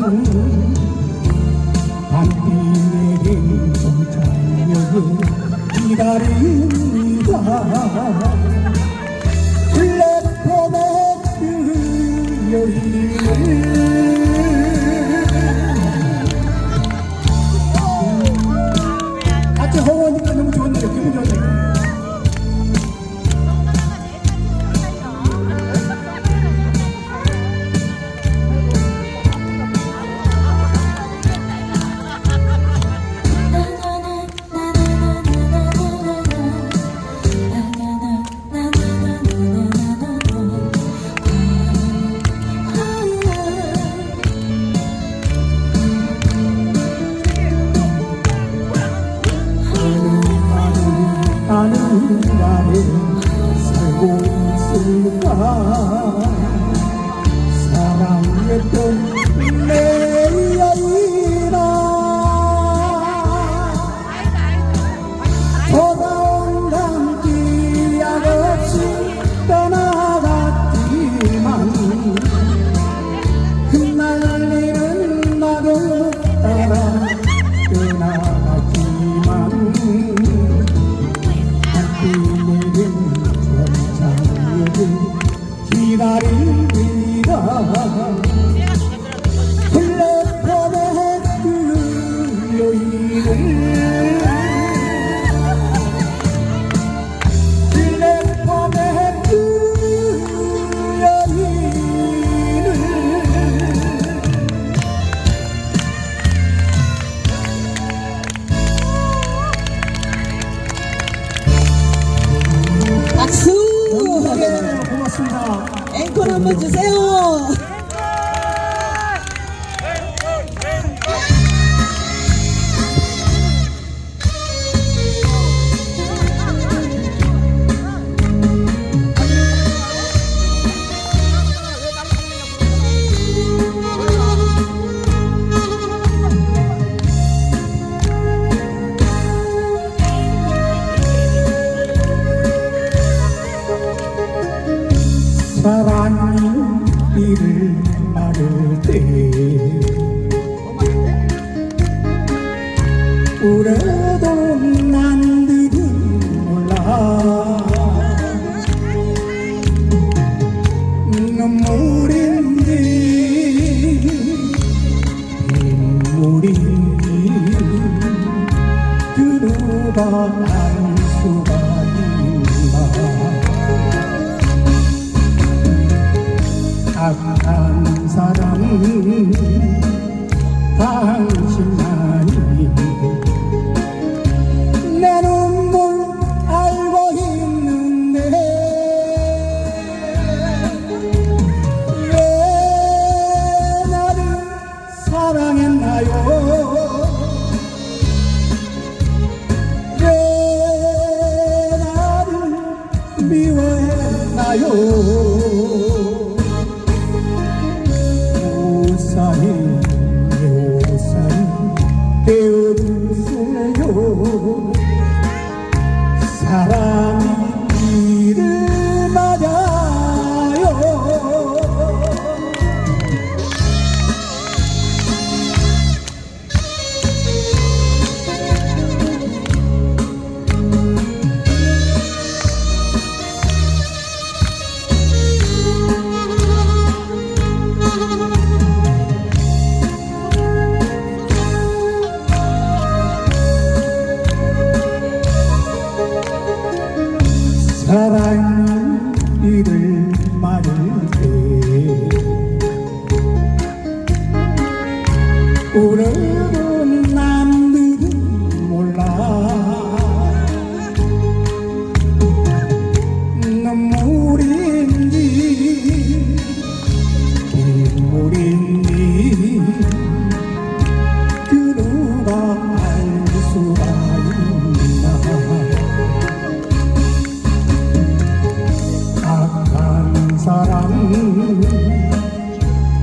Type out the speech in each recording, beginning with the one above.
나는 한빛의 행성 장면을 기다립니다. one 박수 한번 주세 요. Para 난 이를 말할 때. 오래도 난들은 몰라. 눈물인지 빗물인지 두루가 알 수가 있나. 착한 사람 당신만이 路。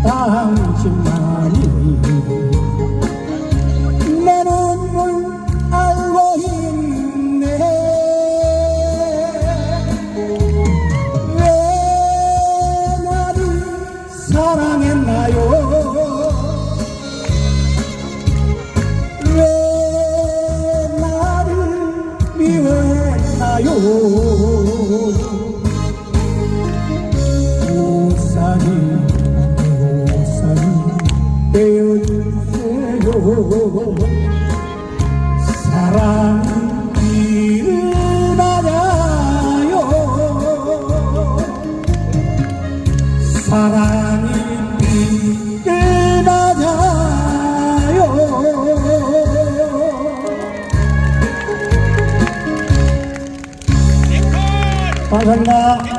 당신만이 내 눈물 알고 있네. 왜 나를 사랑했나요? 왜 나를 미워했나요? 감사합니다